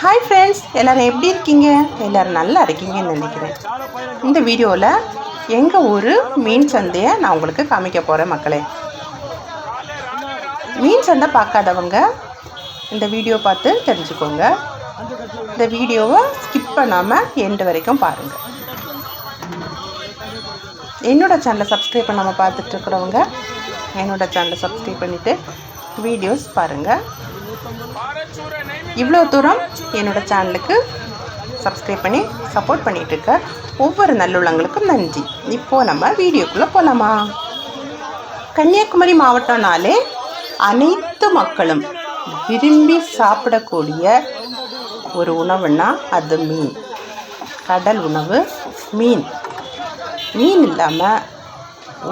Hi friends எல்லோரும் எப்படி இருக்கீங்க? எல்லோரும் நல்லா இருக்கீங்கன்னு நினைக்கிறேன். இந்த வீடியோவில் எங்கள் ஊர் மீன் சந்தையை நான் உங்களுக்கு காமிக்க போகிறேன் மக்களே. மீன் சந்தை பார்க்காதவங்க இந்த வீடியோ பார்த்து தெரிஞ்சுக்கோங்க. இந்த வீடியோவை ஸ்கிப் பண்ணாமல் எண்டு வரைக்கும் பாருங்கள் என்னோடய சேனலை சப்ஸ்கிரைப் பண்ணாமல் பார்த்துட்ருக்குறவங்க என்னோடய சேனலை சப்ஸ்கிரைப் பண்ணிவிட்டு வீடியோஸ் பாருங்கள் இவ்வளோ தூரம் என்னோடய சேனலுக்கு சப்ஸ்கிரைப் பண்ணி சப்போர்ட் பண்ணிகிட்டு இருக்க ஒவ்வொரு நல்லுள்ளங்களுக்கும் நன்றி. இப்போது நம்ம வீடியோக்குள்ளே போகலாமா கன்னியாகுமரி மாவட்டம்னாலே அனைத்து மக்களும் விரும்பி சாப்பிடக்கூடிய ஒரு உணவுன்னா அது மீன். கடல் உணவு மீன். மீன் இல்லாமல்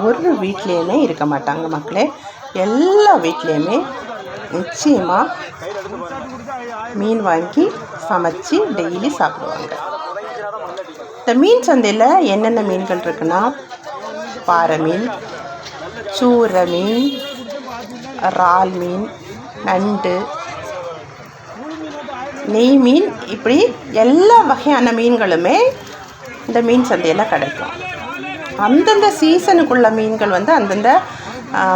ஒரு வீட்லேயுமே இருக்க மாட்டாங்க மக்களே. எல்லா வீட்லேயுமே நிச்சயமாக மீன் வாங்கி சமைச்சு டெய்லி சாப்பிடுவாங்க. இந்த மீன் சந்தையில் என்னென்ன மீன்கள் இருக்குன்னா பாறை மீன் சூர மீன் இறால் மீன் நண்டு நெய் மீன் இப்படி எல்லா வகையான மீன்களுமே இந்த மீன் சந்தையில் கிடைக்கும். அந்தந்த சீசனுக்குள்ள மீன்கள் வந்து அந்தந்த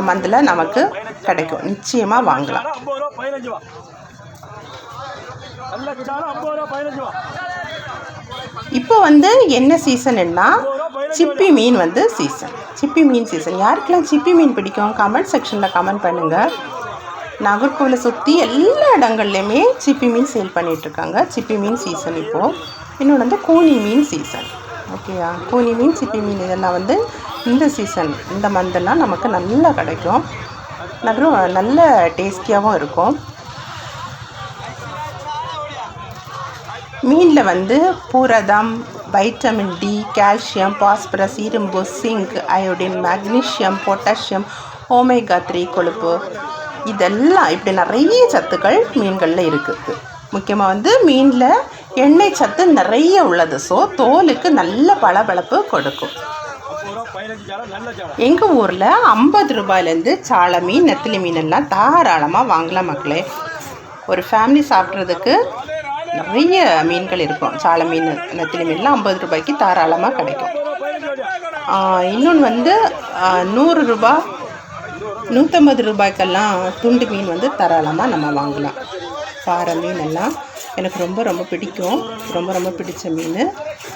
மந்தில் நமக்கு கிடைக்கும். நிச்சயமாக வாங்கலாம். இப்போ வந்து என்ன சீசன்னா சிப்பி மீன் வந்து சீசன் சிப்பி மீன் சீசன் யாருக்கெல்லாம் சிப்பி மீன் பிடிக்கும்? கமெண்ட் செக்ஷனில் கமெண்ட் பண்ணுங்கள் நாகர்கோவிலை சுற்றி எல்லா இடங்கள்லையுமே சிப்பி மீன் சேல் பண்ணிகிட்ருக்காங்க சிப்பி மீன் சீசன் இப்போது இன்னொன்று வந்து கூனி மீன் சீசன் ஓகேயா கூனி மீன் சிப்பி மீன் இதெல்லாம் வந்து இந்த சீசன் இந்த மந்தெல்லாம் நமக்கு நல்லா கிடைக்கும். நகரும் நல்ல டேஸ்டியாகவும் இருக்கும். மீனில் வந்து பூரதம் வைட்டமின் டி கால்சியம் பாஸ்பரஸ் இரும்பு zinc iodine magnesium potassium omega three கொழுப்பு. இதெல்லாம் இப்படி நிறைய சத்துக்கள் மீன்களில் இருக்குது முக்கியமாக வந்து மீனில் எண்ணெய் சத்து நிறைய உள்ளது. ஸோ தோலுக்கு நல்ல பளபளப்பு கொடுக்கும். எங்கள் ஊரில் ஐம்பது ரூபாயிலேருந்து சாலை மீன் நெத்திலி மீனெல்லாம் தாராளமாக வாங்கலாம் மக்களே. ஒரு ஃபேமிலி சாப்பிட்றதுக்கு நிறைய மீன்கள் இருக்கும். சாலை மீன் நெத்திலி மீன்லாம் ஐம்பது ரூபாய்க்கு தாராளமாக கிடைக்கும். இன்னொன்று வந்து நூறு ரூபா நூற்றம்பது ரூபாய்க்கெல்லாம் துண்டு மீன் வந்து தாராளமாக நம்ம வாங்கலாம். பாறை மீன் எல்லாம் எனக்கு ரொம்ப ரொம்ப பிடிக்கும். ரொம்ப ரொம்ப பிடிச்ச மீன்.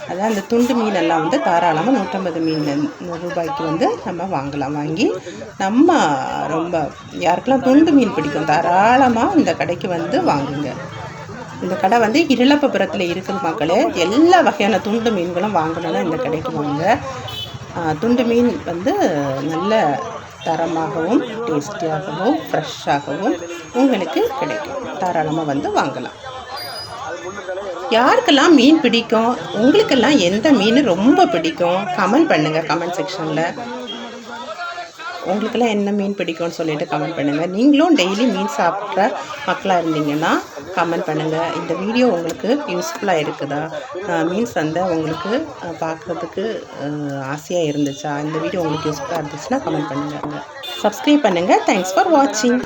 அதான் அந்த துண்டு மீன் எல்லாம் வந்து தாராளமாக நூற்றம்பது மீன் ரூபாய்க்கு வந்து நம்ம வாங்கலாம் வாங்கி நம்ம ரொம்ப யாருக்கெல்லாம் துண்டு மீன் பிடிக்கும் தாராளமாக இந்த கடைக்கு வந்து வாங்குங்க. இந்த கடை வந்து இருளப்பபுரத்தில் இருக்குது மக்களே. எல்லா வகையான துண்டு மீன்களும் வாங்கணும்னா இந்த கடைக்கு வாங்க. துண்டு மீன் வந்து நல்ல தரமாகவும் டேஸ்டியாகவும் ஃப்ரெஷ்ஷாகவும் உங்களுக்கு கிடைக்கும். தாராளமாக வந்து வாங்கலாம். யாருக்கெல்லாம் மீன் பிடிக்கும்? உங்களுக்கெல்லாம் எந்த மீன் ரொம்ப பிடிக்கும்? கமெண்ட் பண்ணுங்கள் கமெண்ட் செக்ஷனில். உங்களுக்கெல்லாம் என்ன மீன் பிடிக்கும்னு சொல்லிட்டு கமெண்ட் பண்ணுங்கள் நீங்களும் டெய்லி மீன் சாப்பிட்ற மக்களாக இருந்தீங்கன்னா கமெண்ட் பண்ணுங்கள் இந்த வீடியோ உங்களுக்கு யூஸ்ஃபுல்லாக இருக்குதா? மீன் சந்தை உங்களுக்கு பார்க்குறதுக்கு ஆசையாக இருந்துச்சா? இந்த வீடியோ உங்களுக்கு யூஸ்ஃபுல்லாக இருந்துச்சுன்னா கமெண்ட் பண்ணுங்கள் சப்ஸ்கிரைப் பண்ணுங்கள் தேங்க்ஸ் ஃபார் வாட்சிங்